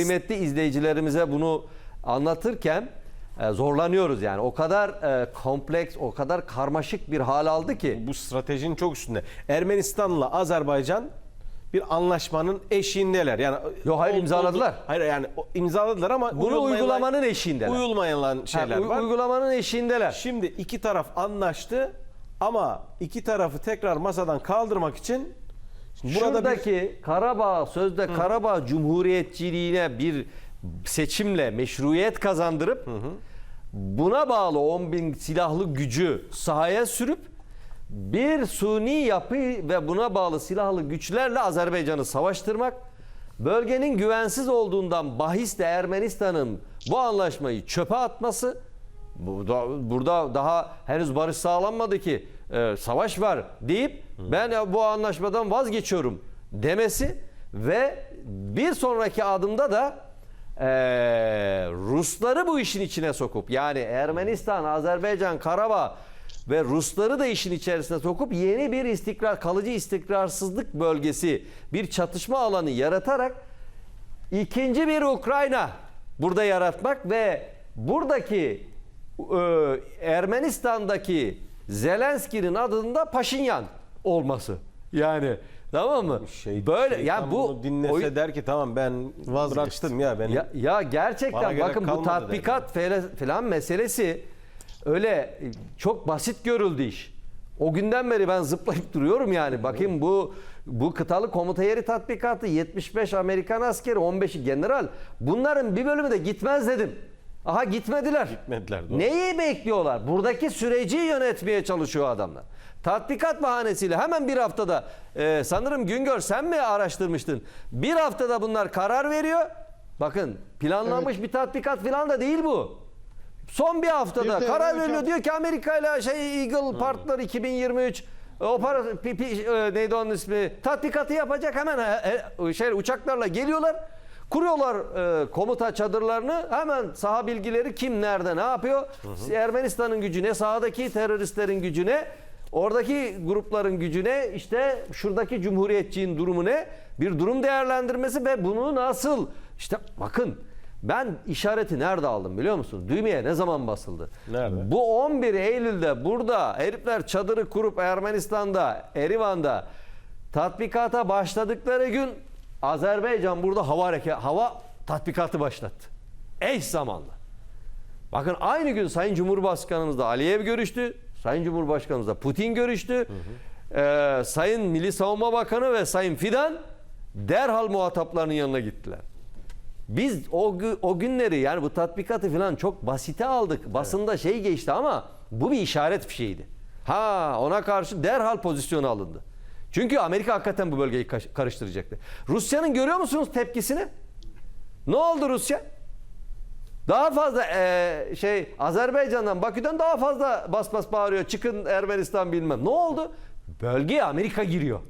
Kıymetli izleyicilerimize bunu anlatırken e, zorlanıyoruz yani. O kadar e, kompleks, o kadar karmaşık bir hal aldı ki. Bu stratejinin çok üstünde. Ermenistan'la Azerbaycan bir anlaşmanın eşiğindeler. Yani Yo, hayır, Ol- imzaladılar. oldu- Hayır yani o- imzaladılar ama Bunu uyulmayan- uygulamanın eşiğindeler. uyulmayan şeyler Ha, uy- var. Uygulamanın eşiğindeler. Şimdi iki taraf anlaştı ama iki tarafı tekrar masadan kaldırmak için şimdi burada bir Şuradaki Karabağ sözde Karabağ Cumhuriyetçiliğine bir seçimle meşruiyet kazandırıp buna bağlı 10 bin silahlı gücü sahaya sürüp bir suni yapı ve buna bağlı silahlı güçlerle Azerbaycan'ı savaştırmak bölgenin güvensiz olduğundan bahisle Ermenistan'ın bu anlaşmayı çöpe atması burada daha henüz barış sağlanmadı ki e, savaş var deyip ben bu anlaşmadan vazgeçiyorum demesi ve bir sonraki adımda da e, Rusları bu işin içine sokup yani Ermenistan, Azerbaycan, Karabağ ve Rusları da işin içerisine sokup yeni bir istikrar, kalıcı istikrarsızlık bölgesi, bir çatışma alanı yaratarak ikinci bir Ukrayna burada yaratmak ve buradaki Ermenistan'daki Zelenski'nin adında Paşinyan olması. Yani tamam mı? şey, Böyle şeytan yani bu dinlese oy- der ki tamam ben bıraktım ya ben ya, ya gerçekten bakın bu tatbikat falan meselesi öyle çok basit görüldü iş. O günden beri ben zıplayıp duruyorum yani. Bakın bu bu kıtalı komuta yeri tatbikatı 75 Amerikan askeri 15'i general. Bunların bir bölümü de gitmez dedim. Aha gitmediler. Gitmediler, doğru. Neyi bekliyorlar? Buradaki süreci yönetmeye çalışıyor adamlar. Tatbikat bahanesiyle hemen bir haftada e, sanırım Güngör sen mi araştırmıştın? Bir haftada bunlar karar veriyor. Bakın planlanmış bir tatbikat falan da değil bu. Son bir haftada Bir karar hocam- veriliyor. Diyor ki Amerika ile şey Eagle Partner 2023 operasyon pi- pi- e, neydi onun ismi? Tatbikatı yapacak hemen e, e, şey uçaklarla geliyorlar. Kuruyorlar e, komuta çadırlarını. Hemen saha bilgileri kim nerede ne yapıyor? Ermenistan'ın gücüne, sahadaki teröristlerin gücüne, oradaki grupların gücüne, işte şuradaki cumhuriyetçinin durumu ne? Bir durum değerlendirmesi ve bunu nasıl? İşte bakın ben işareti nerede aldım biliyor musun? Düğmeye ne zaman basıldı? Nerede? Bu 11 Eylül'de burada herifler çadırı kurup Ermenistan'da, Erivan'da tatbikata başladıkları gün Azerbaycan burada hava hareket, hava tatbikatı başlattı. Eş zamanlı. Bakın aynı gün Sayın Cumhurbaşkanımız da Aliyev görüştü. Sayın Cumhurbaşkanımız da Putin görüştü. Ee, Sayın Milli Savunma Bakanı ve Sayın Fidan derhal muhataplarının yanına gittiler. Biz o, o günleri yani bu tatbikatı falan çok basite aldık. Basında şey geçti ama bu bir işaret fişeğiydi. Ha ona karşı derhal pozisyonu alındı. Çünkü Amerika hakikaten bu bölgeyi karıştıracaktı. Rusya'nın görüyor musunuz tepkisini? Ne oldu Rusya? Daha fazla eee, şey Azerbaycan'dan Bakü'den daha fazla bas bas bağırıyor. Çıkın Ermenistan bilmem. Ne oldu? Bölgeye Amerika giriyor.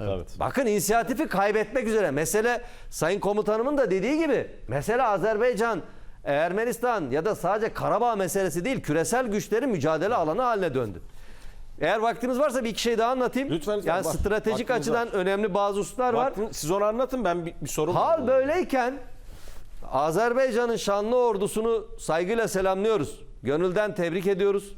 Evet. Bakın inisiyatifi kaybetmek üzere. Mesele Sayın Komutanımın da dediği gibi mesele Azerbaycan, Ermenistan ya da sadece Karabağ meselesi değil küresel güçlerin mücadele alanı haline döndü. Eğer vaktiniz varsa bir iki şey daha anlatayım. Lütfen, Yani bak, stratejik vaktimiz açıdan önemli bazı hususlar var. Siz onu anlatın ben bir, bir sorum var. Hal böyleyken Azerbaycan'ın şanlı ordusunu saygıyla selamlıyoruz. Gönülden tebrik ediyoruz.